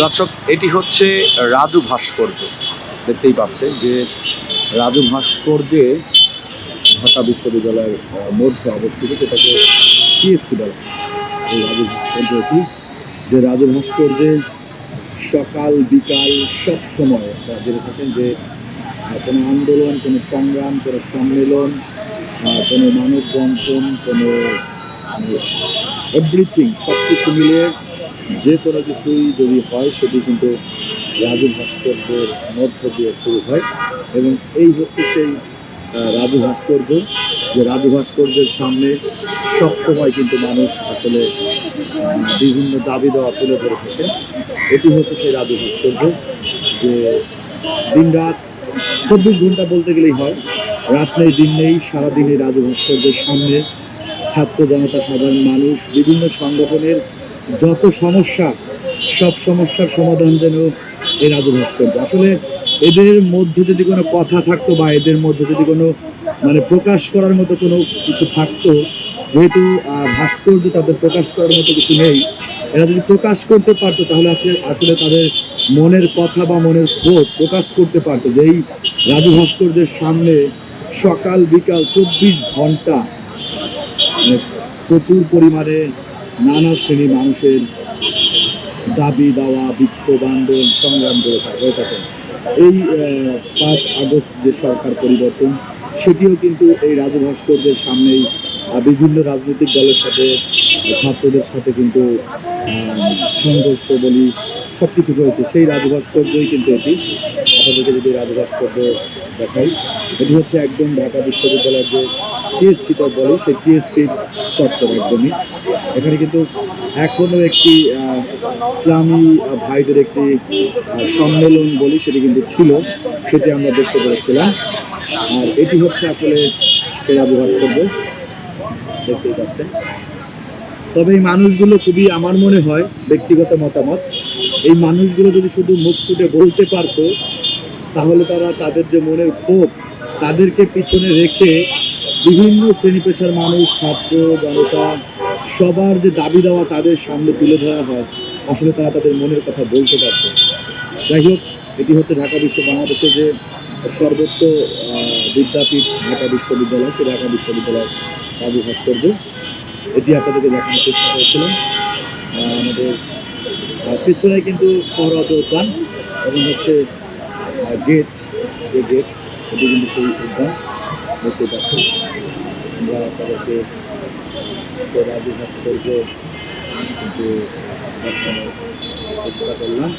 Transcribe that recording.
দর্শক, এটি হচ্ছে রাজু ভাস্কর্য। দেখতেই পাচ্ছে যে রাজু ভাস্কর্যে ঢাকা বিশ্ববিদ্যালয়ের মধ্যে অবস্থিত, যেটাকে পিএসসি বলা। এই রাজু ভাস্কর্যটি, যে রাজু ভাস্কর্যে সকাল, বিকাল, সব সময় আপনারা জেনে থাকেন যে কোনো আন্দোলন, কোনো সংগ্রাম, কোনো সম্মেলন কোনো মানববন্ধন, কোনো এভরিথিং সব কিছু মিলিয়ে যে কোনো কিছুই যদি হয়, সেটি কিন্তু রাজু ভাস্কর্যের মধ্য দিয়ে শুরু হয় এবং এই হচ্ছে সেই রাজু ভাস্কর্য, যে রাজু ভাস্কর্যের সামনে সব সময় কিন্তু মানুষ আসলে বিভিন্ন দাবি দেওয়া তুলে ধরে থাকে। এটি হচ্ছে সেই রাজু ভাস্কর্য, যে দিন রাত চব্বিশ ঘণ্টা বলতে গেলেই হয়, রাত নেই, দিন নেই সারাদিন এই রাজু ভাস্কর্যের সামনে ছাত্র জনতা, সাধারণ মানুষ, বিভিন্ন সংগঠনের যত সমস্যা, সব সমস্যার সমাধান যেন এই রাজু ভাস্কর্য আসলে এদের মধ্যে যদি কোনো কথা থাকতো বা এদের মধ্যে যদি কোনো মানে প্রকাশ করার মতো কোনো কিছু থাকতো, যেহেতু ভাস্কর্য তাদের প্রকাশ করার মতো কিছু নেই, এরা যদি প্রকাশ করতে পারতো তাহলে আছে, আসলে তাদের মনের কথা বা মনের ক্ষোভ প্রকাশ করতে পারতো। যে এই রাজু ভাস্কর্যের সামনে সকাল বিকাল চব্বিশ ঘণ্টা মানে প্রচুর পরিমাণে নানা শ্রেণি মানুষের দাবি দাওয়া, বিক্ষোভ, আন্দোলন, সংগ্রাম হয়ে থাকে। এই পাঁচ আগস্ট যে সরকার পরিবর্তন, সেটিও কিন্তু এই রাজু ভাস্কর্যের সামনেই বিভিন্ন রাজনৈতিক দলের সাথে, ছাত্রদের সাথে কিন্তু সংঘর্ষ বলি সব কিছু হয়েছে। সেই রাজু ভাস্কর্যই কিন্তু এটি। আপনাদেরকে যদি রাজু ভাস্কর্য দেখাই, এটি হচ্ছে একদম ঢাকা বিশ্ববিদ্যালয়ের যে টিএসসিটা বলে, সেই টিএসসির চত্বর একদমই। এখানে কিন্তু এখনও একটি ইসলামী ভাইদের একটি সম্মেলন বলি সেটি কিন্তু ছিল, সেটি আমরা দেখতে পেরেছিলাম। আর এটি হচ্ছে আসলে সেই রাজু ভাস্কর্য। দেখতেই পাচ্ছেন। তবে এই মানুষগুলো খুবই আমার মনে হয় ব্যক্তিগত মতামত। এই মানুষগুলো যদি শুধু মুখ ফুটে বলতে পারতো, তাহলে তারা তাদের যে মনের ক্ষোভ, তাদেরকে পিছনে রেখে বিভিন্ন শ্রেণি পেশার মানুষ, ছাত্র, জনতা সবার যে দাবি দেওয়া তাদের সামনে তুলে ধরা হয়, আসলে তারা তাদের মনের কথা বলতে পারত যাই হোক, এটি হচ্ছে ঢাকা বিশ্ব বাংলাদেশের যে সর্বোচ্চ বিদ্যাপীঠ ঢাকা বিশ্ববিদ্যালয় সে ঢাকা বিশ্ববিদ্যালয় রাজু ভাস্কর্য। এটি আপনাদেরকে দেখানোর চেষ্টা করেছিলাম। আমাদের পেছনে কিন্তু শহরত উদ্যান এবং হচ্ছে গেট, যে গেট, এটি কিন্তু সেই উদ্যান। দেখতে পাচ্ছেন। আমরা তাদেরকে সেই রাজি ভাস্কর্য কিন্তু চেষ্টা করলাম